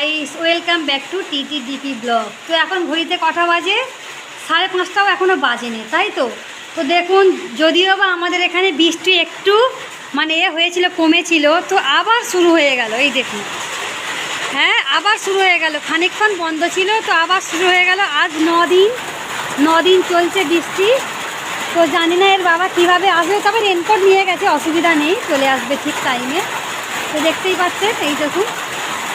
Ice welcome back to TT DP blog তো এখন ঘড়িতে কটা বাজে? সাড়ে পাঁচটাও এখনও বাজেনি, তাই তো? তো দেখুন, যদিও বা আমাদের এখানে বৃষ্টি একটু মানে এ হয়েছিল, কমেছিল, তো আবার শুরু হয়ে গেল, এই দেখুন। হ্যাঁ আবার শুরু হয়ে গেল, খানিকক্ষণ বন্ধ ছিল, তো আবার শুরু হয়ে গেল। আজ দিন ন দিন চলছে বৃষ্টি। তো জানি না এর বাবা কীভাবে আসবে, তবে রেনকোট নিয়ে গেছে, অসুবিধা নেই, চলে আসবে ঠিক টাইমে তো দেখতেই পাচ্ছেন, এই দেখুন।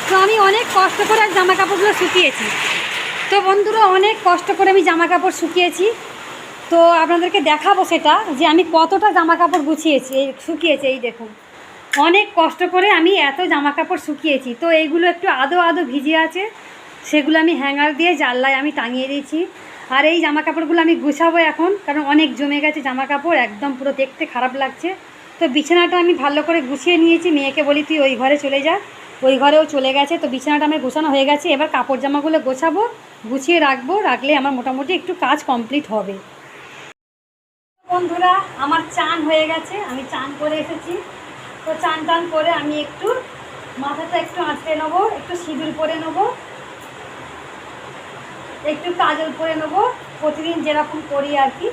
তো আমি অনেক কষ্ট করে আর জামা কাপড়গুলো শুকিয়েছি। তো বন্ধুরা, অনেক কষ্ট করে আমি জামা কাপড় শুকিয়েছি। তো আপনাদেরকে দেখাবো সেটা, যে আমি কতটা জামা কাপড় গুছিয়েছি, এই শুকিয়েছি, এই দেখুন। অনেক কষ্ট করে আমি এত জামা কাপড় শুকিয়েছি। তো এইগুলো একটু আদো আদো ভিজে আছে, সেগুলো আমি হ্যাঙ্গার দিয়ে জানলায় আমি টাঙিয়ে দিয়েছি। আর এই জামা কাপড়গুলো আমি গুছাবো এখন, কারণ অনেক জমে গেছে জামা কাপড় একদম পুরো দেখতে খারাপ লাগছে। তো বিছানাটা আমি ভালো করে গুছিয়ে নিয়েছি, মেয়েকে বলি তুই ওই ঘরে চলে যা। ওই ঘরেও চলে গেছে। তো বিছানাটা আমার গোছানো হয়ে গেছে। এবার কাপড় জামাগুলো গোছাবো, গুছিয়ে রাখব, রাখলে আমার মোটামুটি একটু কাজ কমপ্লিট হবে। বন্ধুরা, আমার চান হয়ে গেছে। আমি চান করে এসেছি। তো চান টান করে আমি একটু মাথাটা একটু আঁচড়ে নেব, একটু সিঁদুর পরে নেব, একটু কাজল পরে নেব। প্রতিদিন যেরকম করি আর কি।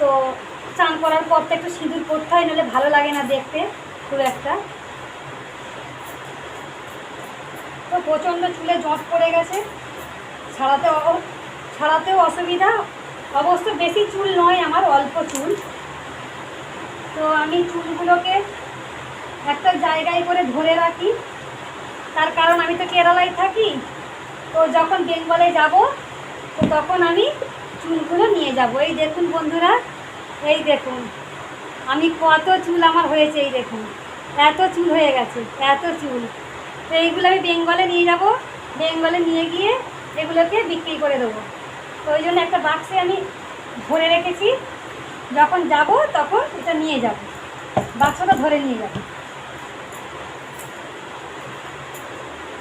তো চান করার পর তো একটু সিঁদুর পরতে হয়, নাহলে ভালো লাগে না দেখতে, খুব একটা। তো প্রচণ্ড চুলে জট পড়ে গেছে। ছাড়াতে ছাড়াতেও অসুবিধা। অবশ্য বেশি চুল নয়, আমার অল্প চুল। তো আমি চুলগুলোকে একটা জায়গায় করে ধরে রাখি। তার কারণ আমি তো কেরালায় থাকি। তো যখন বেঙ্গলে যাব, তো তখন আমি চুলগুলো নিয়ে যাব। এই দেখুন বন্ধুরা, এই দেখুন। আমি কত চুল আমার হয়েছে, এই দেখুন। এত চুল হয়ে গেছে, এত চুল। তো এইগুলো আমি বেঙ্গলে নিয়ে যাব। বেঙ্গলে নিয়ে গিয়ে এগুলোকে বিক্রি করে দেবো। তো ওই জন্য একটা বাক্সে আমি ভরে রেখেছি। যখন যাব তখন এটা নিয়ে যাব। বাক্সটা ধরে নিয়ে যাব।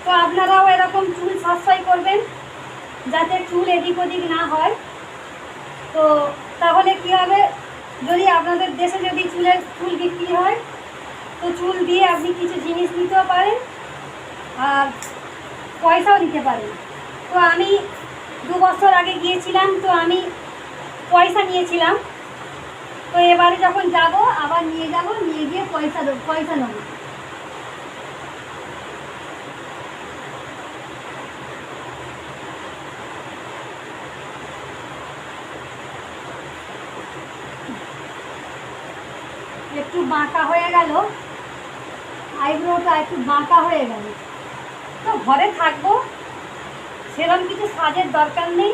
তো আপনারাও এরকম চুল সাশ্রয় করবেন, যাতে চুল এদিক ওদিক না হয়। তো তাহলে কী হবে, যদি আপনাদের দেশে যদি চুলের চুল বিক্রি হয়, তো চুল দিয়ে আপনি কিছু জিনিস নিতেও পারেন। আর পয়সাও দিতে পারে। তো আমি দু বছর আগে গিয়েছিলাম, তো আমি পয়সা নিয়েছিলাম। তো এবারে যখন যাব, আবার নিয়ে যাব, নিয়ে গিয়ে পয়সা দেবো পয়সা নেব। একটু বাঁকা হয়ে গেল। আইব্রোটা একটু বাঁকা হয়ে গেল। তো ঘরে থাকব সেরকম কিছু সাজের দরকার নেই।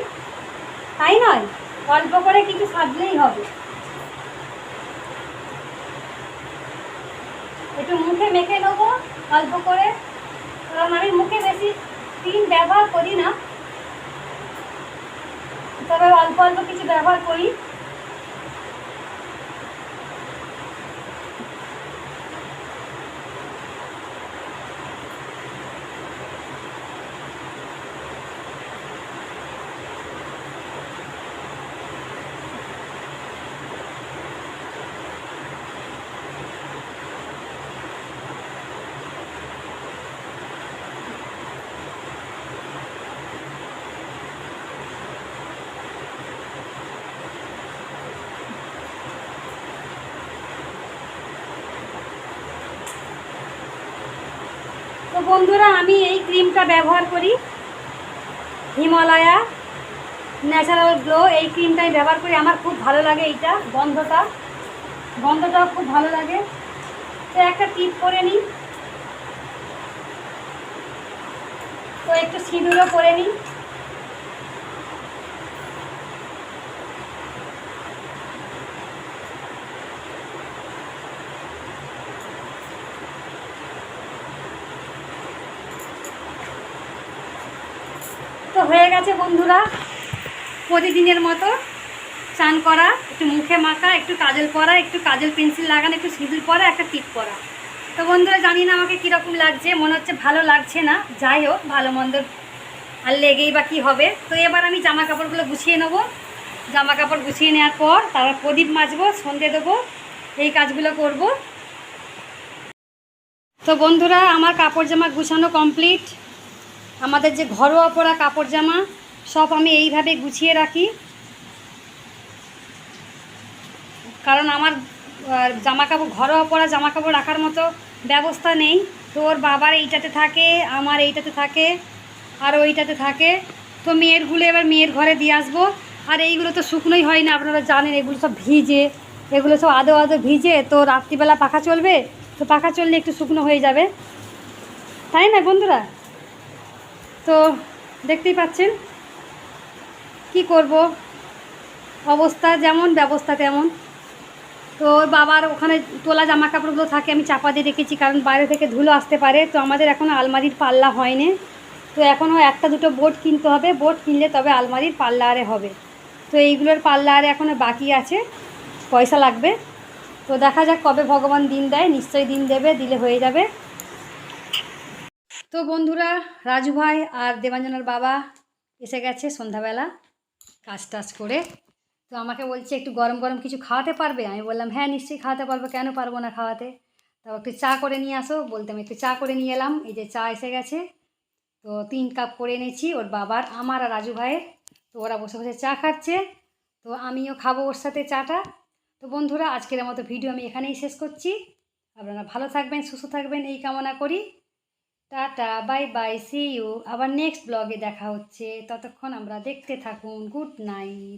তাই নয়, অল্প করে কিছু সাজলেই হবে। একটু মুখে মেখে নেব, অল্প করে। কারণ আমি মুখে বেশি ক্রিম ব্যবহার করি না। তবে অল্প অল্প কিছু ব্যবহার করি। বন্ধুরা, আমি এই ক্রিমটা ব্যবহার করি। হিমালয়া ন্যাচারাল গ্লো, এই ক্রিমটা আমি ব্যবহার করি। আমার খুব ভালো লাগে এইটা, গন্ধটা। গন্ধটাও খুব ভালো লাগে। তো একটা টিপ করে নিই। তো একটু সিঁদুরও করে নিই। তো হয়ে গেছে বন্ধুরা। প্রতিদিনের মতো চান করা, একটু মুখে মাখা, একটু কাজল পরা, একটু কাজল পেন্সিল লাগানো, একটু সিঁদুর পরা, একটা টিপ পরা। তো বন্ধুরা, জানি না আমাকে কীরকম লাগছে, মনে হচ্ছে ভালো লাগছে না, যাই হোক, ভালো মন্দ আর লেগেই বা কী হবে। তো এবার আমি জামা কাপড়গুলো গুছিয়ে নেব। জামা কাপড় গুছিয়ে নেওয়ার পর তারপর প্রদীপ মাজবো, সন্ধে দেবো, এই কাজগুলো করব। তো বন্ধুরা, আমার কাপড় জামা গুছানো কমপ্লিট। আমাদের যে ঘরোয়া পরা কাপড় জামা সব আমি এইভাবে গুছিয়ে রাখি। কারণ আমার জামা কাপড় ঘরোয়া পরা জামা কাপড় রাখার মতো ব্যবস্থা নেই। তো ওর বাবার এইটাতে থাকে, আমার এইটাতে থাকে, আর ওইটাতে থাকে। তো মেয়েরগুলো এবার মেয়ের ঘরে দিয়ে আসব। আর এইগুলো তো শুকনোই হয় না, আপনারা জানেন, এগুলো সব ভিজে, এগুলো সব আদো আদো ভিজে, তো রাত্রিবেলা পাখা চলবে, তো পাখা চললে একটু শুকনো হয়ে যাবে। তাই না বন্ধুরা? তো দেখতেই পাচ্ছেন কি করব? অবস্থা যেমন, ব্যবস্থা তেমন। তো বাবার ওখানে তোলা জামা কাপড়গুলো থাকে, আমি চাপা দিয়ে রেখেছি কারণ বাইরে থেকে ধুলো আসতে পারে। তো আমাদের এখনও আলমারির পাল্লা হয়নি। তো এখনও একটা দুটো বোট কিনতে হবে। বোট কিনলে তবে আলমারির পাল্লা আরে হবে। তো এইগুলোর পাল্লা আরে এখনও বাকি আছে। পয়সা লাগবে। তো দেখা যাক কবে ভগবান দিন দেয়। নিশ্চয়ই দিন দেবে, দিলে হয়ে যাবে। তো বন্ধুরা, রাজু ভাই আর দেবাঞ্জনার বাবা এসে গেছে সন্ধ্যাবেলা কাজ টাজ করে। তো আমাকে বলছে, একটু গরম গরম কিছু খাওয়াতে পারবে? আমি বললাম হ্যাঁ নিশ্চয়ই খাওয়াতে পারব, কেন পারব না খাওয়াতে? তারপর একটু চা করে নিয়ে আসো বলতে আমি একটু চা করে নিয়ে এলাম। এই যে চা এসে গেছে। তো তিন কাপ করে এনেছি ওর বাবার, আমার আর রাজু ভাইয়ের। তো ওরা বসে বসে চা খাচ্ছে। তো আমিও খাব ওর সাথে চাটা। তো বন্ধুরা, আজকের মতো ভিডিও আমি এখানেই শেষ করছি। আপনারা ভালো থাকবেন, সুস্থ থাকবেন, এই কামনা করি। Tata, bye bye see you আবার নেক্সট ব্লগে দেখা হচ্ছে। ততক্ষণ আমরা দেখতে থাকুন। Good night